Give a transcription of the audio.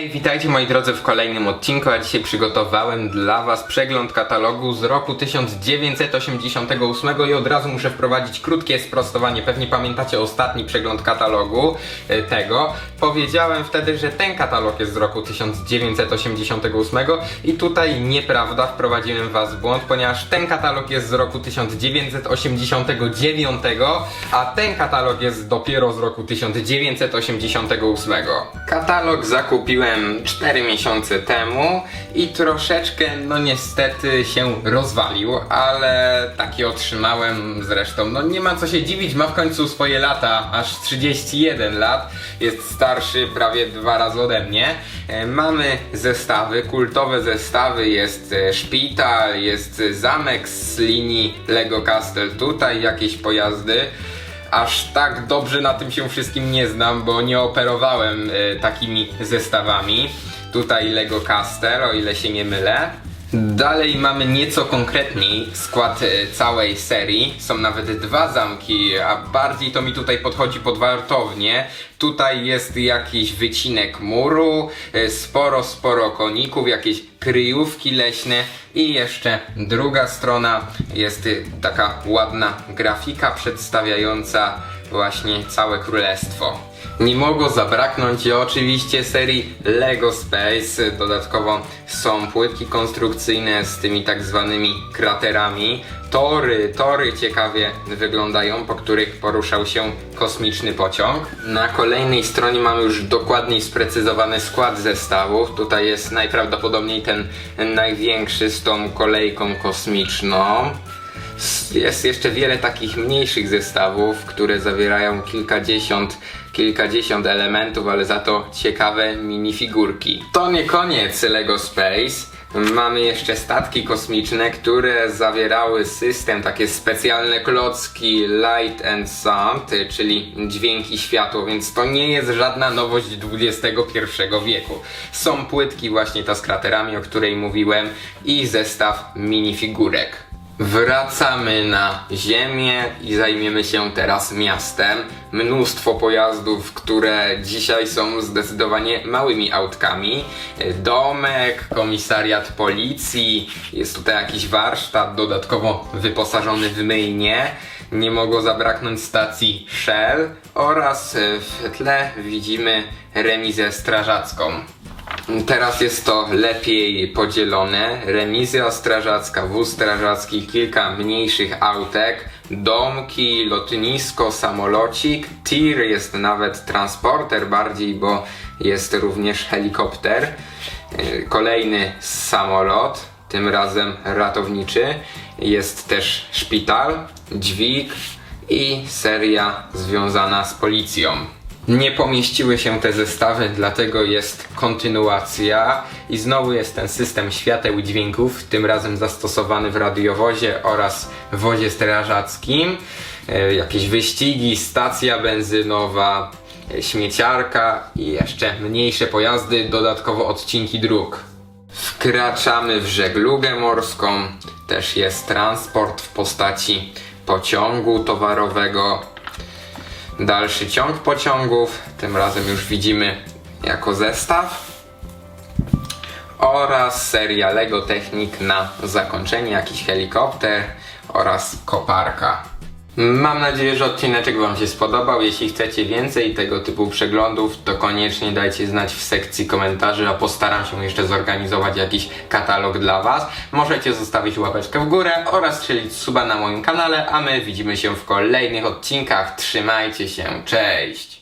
Hej, witajcie moi drodzy w kolejnym odcinku, a dzisiaj przygotowałem dla was przegląd katalogu z roku 1988 i od razu muszę wprowadzić krótkie sprostowanie. Pewnie pamiętacie ostatni przegląd katalogu e, tego. Powiedziałem wtedy, że ten katalog jest z roku 1988 i tutaj nieprawda, wprowadziłem was w błąd, ponieważ ten katalog jest z roku 1989, a ten katalog jest dopiero z roku 1988. Katalog zakupiłem 4 miesiące temu i troszeczkę, no niestety się rozwalił, ale taki otrzymałem zresztą. No nie ma co się dziwić, ma w końcu swoje lata, aż 31 lat, jest starszy prawie dwa razy ode mnie. E, Mamy zestawy, kultowe zestawy, jest e, szpital, jest e, zamek z linii Lego Castle, tutaj jakieś pojazdy. Aż tak dobrze na tym się wszystkim nie znam, bo nie operowałem e, takimi zestawami. Tutaj Lego Castle, o ile się nie mylę. Dalej mamy nieco konkretniej skład e, całej serii. Są nawet dwa zamki, a bardziej to mi tutaj podchodzi pod wartownię. Tutaj jest jakiś wycinek muru, e, sporo, sporo koników, jakieś kryjówki leśne i jeszcze druga strona jest y, taka ładna grafika przedstawiająca właśnie całe królestwo. Nie mogło zabraknąć oczywiście serii Lego Space. Dodatkowo są płytki konstrukcyjne z tymi tak zwanymi kraterami. Tory, tory ciekawie wyglądają, po których poruszał się kosmiczny pociąg. Na kolejnej stronie mamy już dokładniej sprecyzowany skład zestawów. Tutaj jest najprawdopodobniej ten największy z tą kolejką kosmiczną. Jest jeszcze wiele takich mniejszych zestawów, które zawierają kilkadziesiąt, kilkadziesiąt elementów, ale za to ciekawe minifigurki. To nie koniec Lego Space. Mamy jeszcze statki kosmiczne, które zawierały system, takie specjalne klocki Light and Sound, czyli dźwięki światło, więc to nie jest żadna nowość XXI wieku. Są płytki właśnie ta z kraterami, o której mówiłem i zestaw minifigurek. Wracamy na ziemię i zajmiemy się teraz miastem. Mnóstwo pojazdów, które dzisiaj są zdecydowanie małymi autkami. Domek, komisariat policji, jest tutaj jakiś warsztat dodatkowo wyposażony w myjnię. Nie mogło zabraknąć stacji Shell oraz w tle widzimy remizę strażacką. Teraz jest to lepiej podzielone. Remizja strażacka, wóz strażacki, kilka mniejszych autek, domki, lotnisko, samolocik. Tir jest nawet transporter bardziej, bo jest również helikopter. Kolejny samolot, tym razem ratowniczy. Jest też szpital, dźwig i seria związana z policją. Nie pomieściły się te zestawy, dlatego jest kontynuacja i znowu jest ten system świateł i dźwięków, tym razem zastosowany w radiowozie oraz wozie strażackim. E, jakieś wyścigi, stacja benzynowa, e, śmieciarka i jeszcze mniejsze pojazdy, dodatkowo odcinki dróg. Wkraczamy w żeglugę morską, też jest transport w postaci pociągu towarowego, dalszy ciąg pociągów, tym razem już widzimy jako zestaw. Oraz seria Lego Technik na zakończenie, jakiś helikopter oraz koparka. Mam nadzieję, że odcineczek Wam się spodobał. Jeśli chcecie więcej tego typu przeglądów, to koniecznie dajcie znać w sekcji komentarzy, a postaram się jeszcze zorganizować jakiś katalog dla Was. Możecie zostawić łapeczkę w górę oraz strzelić suba na moim kanale, a my widzimy się w kolejnych odcinkach. Trzymajcie się, cześć!